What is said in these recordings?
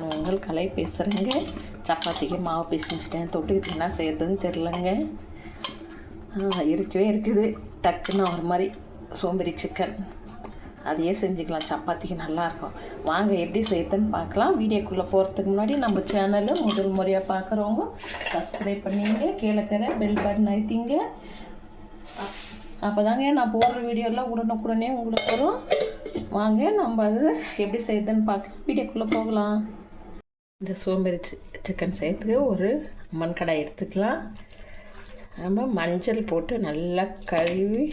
நான் உங்கள் கலை பேசுகிறேங்க சப்பாத்திக்கு மாவு பிசைஞ்சிட்டேன். தொட்டுக்கு என்ன செய்யறதுன்னு தெரிலங்க இருக்கவே இருக்குது. டக்குன்னு ஒரு மாதிரி சோம்பேறி சிக்கன் அதையே செஞ்சுக்கலாம். சப்பாத்திக்கு நல்லாயிருக்கும். வாங்க எப்படி செய்யறதுன்னு பார்க்கலாம். வீடியோக்குள்ளே போகிறதுக்கு முன்னாடி நம்ம சேனலை முதல் முறையாக பார்க்குறவங்க சப்ஸ்கிரைப் பண்ணிங்க. கீழக்கிற பெல் பட்டன் அழுத்திங்க. அப்போ தாங்க நான் போடுற வீடியோலாம் உடனுக்குடனே உங்களுக்கு வரும். வாங்க நம்ம அது எப்படி செய்யுதுன்னு பார்க்கலாம். வீடியோக்குள்ளே போகலாம். இந்த சோம்பேறி சி- சிக்கன் செய்யறதுக்கு ஒரு மண் கடாய் எடுத்துக்கலாம். நம்ம மஞ்சள் போட்டு நல்லா கழுவி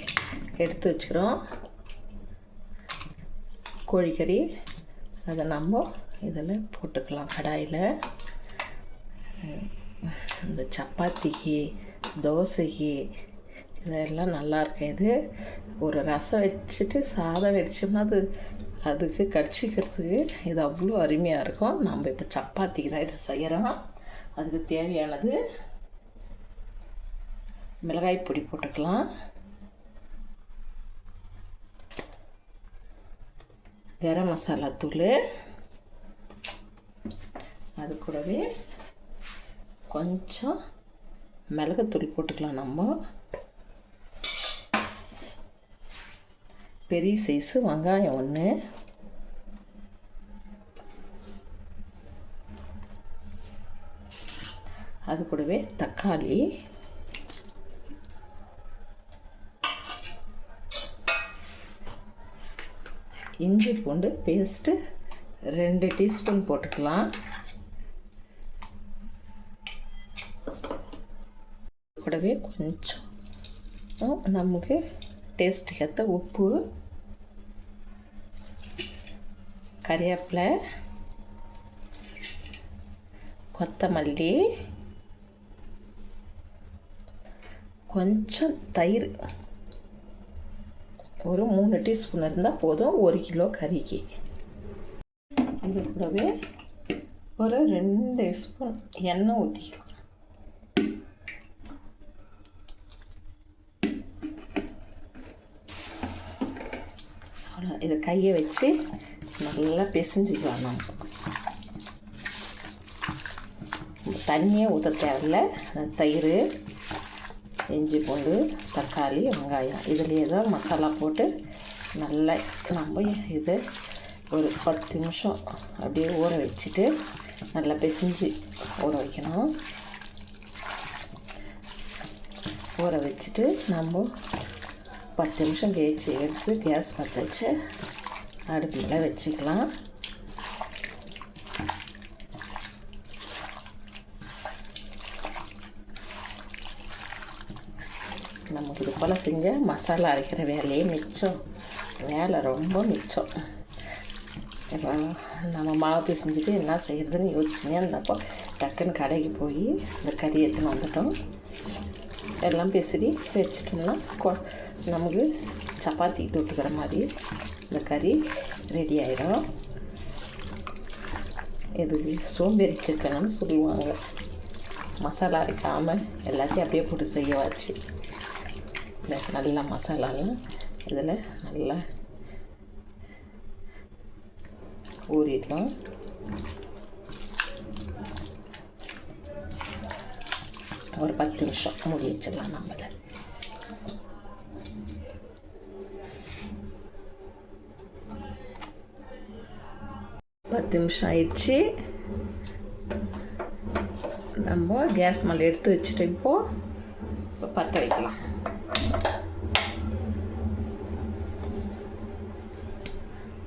எடுத்து வச்சுக்கிறோம். கோழிக்கறி அதை நம்ம இதில் போட்டுக்கலாம் கடாயில். இந்த சப்பாத்திக்கு தோசைக்கு இதெல்லாம் நல்லா இருக்கு இது ஒரு ரசம் வச்சுட்டு சாதம் வச்சோம்னா அது அதுக்கு கடிச்சிக்கிறதுக்கு இது அவ்வளோ அருமையாக இருக்கும். நம்ம இப்போ சப்பாத்திக்கு தான் இதை செய்கிறோம் அதுக்கு தேவையானது மிளகாய் பொடி போட்டுக்கலாம். கரம் மசாலா தூள். அது கூடவே கொஞ்சம் மிளகுத்தூள் போட்டுக்கலாம் நம்ம. பெரிய சைஸு வெங்காயம் ஒன்று அது கூடவே தக்காளி. இஞ்சி பூண்டு பேஸ்ட்டு ரெண்டு டீஸ்பூன் போட்டுக்கலாம். கூடவே கொஞ்சம் நமக்கு டேஸ்ட் ஏற்ற உப்பு. கறிவேப்பிலை கொத்தமல்லி கொஞ்சம் தயிர். ஒரு மூணு டீஸ்பூன் இருந்தால் போதும் ஒரு கிலோ கறிக்கு. இது கூடவே ஒரு ரெண்டு ஸ்பூன் எண்ணெய் ஊற்றிக்கலாம் அவ்வளோ இதை கையை வச்சு நல்லா பிசைஞ்சிக்கலாம் நம்ம. தண்ணியே ஊற்ற தேவையில்ல. தயிர் இஞ்சி பூண்டு தக்காளி வெங்காயம். இதுலேயே தான் மசாலா போட்டு நல்லா நம்ம இதை ஒரு பத்து நிமிஷம் அப்படியே ஊற வச்சுட்டு நல்லா பிசைஞ்சு ஊற வைக்கணும். ஊற வச்சுட்டு நம்ம பத்து நிமிஷம் கழிச்சு எடுத்து கேஸ் பற்ற வச்சு அடுப்பு மேலே வச்சுக்கலாம். நமக்கு இது போல் செஞ்சால் மசாலா அரைக்கிற வேலையே மிச்சம். வேலை ரொம்ப மிச்சம். இப்போ நம்ம மாவு பிசைஞ்சிட்டு என்ன செய்கிறதுன்னு யோசிச்சுனே இருந்தப்போ டக்குன்னு கடைக்கு போய் இந்த கறி எடுத்துன்னு வந்துட்டோம். எல்லாம் பிசிறி வச்சிட்டோம்னா கொ- நமக்கு சப்பாத்தி தொட்டுக்கிற மாதிரி இந்த கறி ரெடி ஆகிடும் இது சோம்பேறி சிக்கன்னு சொல்லுவாங்க. மசாலா அரைக்காமல் எல்லாத்தையும் அப்படியே போட்டு செய்ய வச்சு இந்த நல்லா மசாலாலாம் இதில் நல்லா ஊறிடலாம். ஒரு பத்து நிமிஷம் மூடி வச்சிடலாம் நம்ம இதை பத்து நிமிஷம் ஆயிடுச்சு. நம்ம கேஸ் மேலே எடுத்து வச்சுட்டு இப்போது இப்போ பற்ற வைக்கலாம்.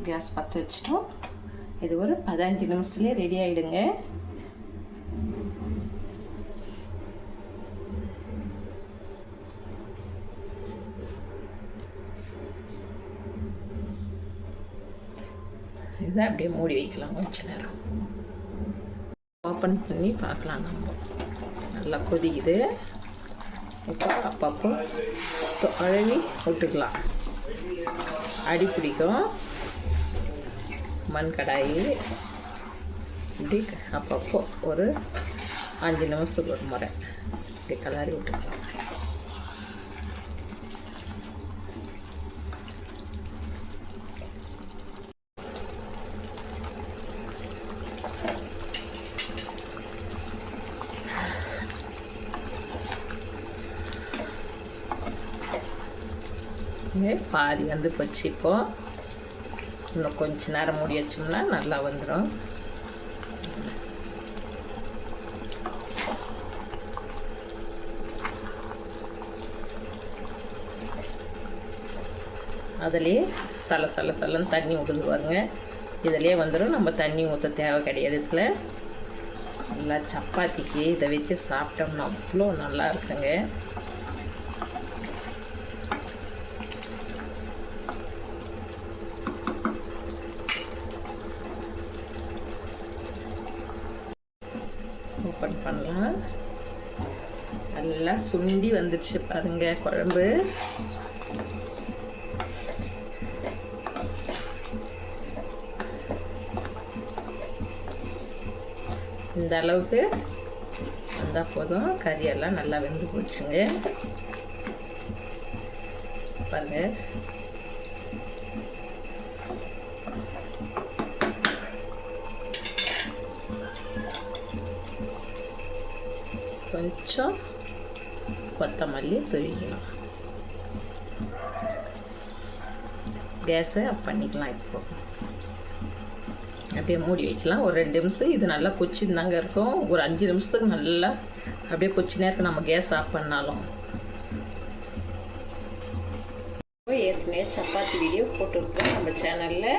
கேஸ் பற்ற வச்சிட்டோம். இது ஒரு பதினஞ்சு நிமிஷத்துலேயே ரெடி ஆகிடுங்க இதை அப்படியே மூடி வைக்கலாம் கொஞ்ச நேரம். ஓப்பன் பண்ணி பார்க்கலாம் நம்ம. நல்லா கொதிக்குது. இப்போ அப்பப்போ தொ- அழவி விட்டுக்கலாம் அடி பிடிக்கும். மண் கடாயி. இப்படி அப்பப்போ ஒரு அஞ்சு நிமிஷத்துக்கு ஒரு முறை. இப்படி கலாரி விட்டுக்கலாம். பாருங்கள் பாதி வந்து போச்சு இப்போது இன்னும் கொஞ்ச நேரம் மூடி வச்சோம்னா நல்லா வந்துடும் அதுலேயே சல சல சலன்னு தண்ணி விடுது பாருங்க. இதுலேயே வந்துடும் நம்ம தண்ணி ஊற்ற தேவை கிடையாது இதில். நல்லா சப்பாத்திக்கு இதை வச்சு சாப்பிட்டோம்னா அவ்வளோ நல்லா இருக்குங்க. ஓப்பன் பண்ணலாம். நல்லா சுண்டி வந்துடுச்சு பாருங்க குழம்பு. இந்த அளவுக்கு வந்தால் போதும். கறியெல்லாம் நல்லா வெந்து போச்சுங்க. பாருங்க. கொஞ்சம் கொத்தமல்லி துவிக்கலாம் கேஸை ஆஃப் பண்ணிக்கலாம் இப்போ அப்படியே மூடி வைக்கலாம் ஒரு ரெண்டு நிமிஷம் இது நல்லா கொச்சிருந்தாங்க இருக்கும் ஒரு அஞ்சு நிமிஷத்துக்கு நல்லா அப்படியே கொச்சினே இருக்கும் நம்ம கேஸ் ஆஃப் பண்ணாலும் ஏற்கனவே சப்பாத்தி வீடியோ போட்டுருக்கோம் நம்ம சேனலில்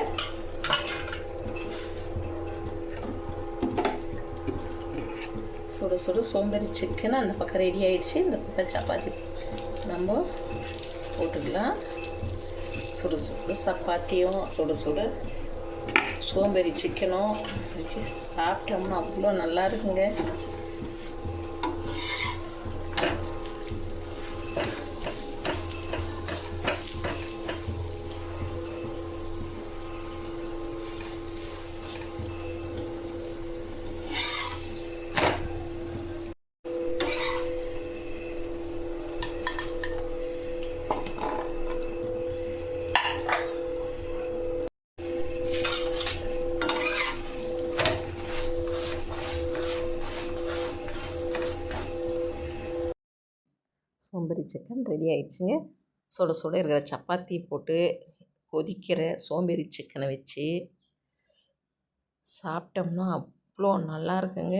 சுட சுட சோம்பேறி சிக்கன் அந்த பக்கம் ரெடி ஆகிடுச்சு இந்த பக்கம் சப்பாத்தி. நம்ம போட்டுக்கலாம். சுடு சுடு சப்பாத்தியும் சுடு சுடு சோம்பேறி சிக்கனும் வச்சு சாப்பிட்டோம்னா அவ்வளோ நல்லா இருக்குங்க. சோம்பேறி சிக்கன் ரெடி ஆயிடுச்சுங்க. சுட சுட இருக்கிற சப்பாத்தி போட்டு கொதிக்கிற சோம்பேறி சிக்கனை வச்சு சாப்பிட்டோம்னா அவ்வளோ நல்லா இருக்குங்க.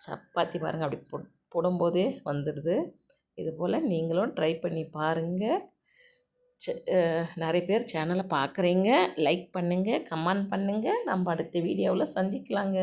சப்பாத்தி பாருங்கள் அப்படி போ போடும்போதே வந்துடுது. இது போல் நீங்களும் ட்ரை பண்ணி பாருங்கள் நிறைய பேர் சேனலை பார்க்குறீங்க லைக் பண்ணுங்கள் கமெண்ட் பண்ணுங்கள் நம்ம அடுத்த வீடியோவில் சந்திக்கலாங்க.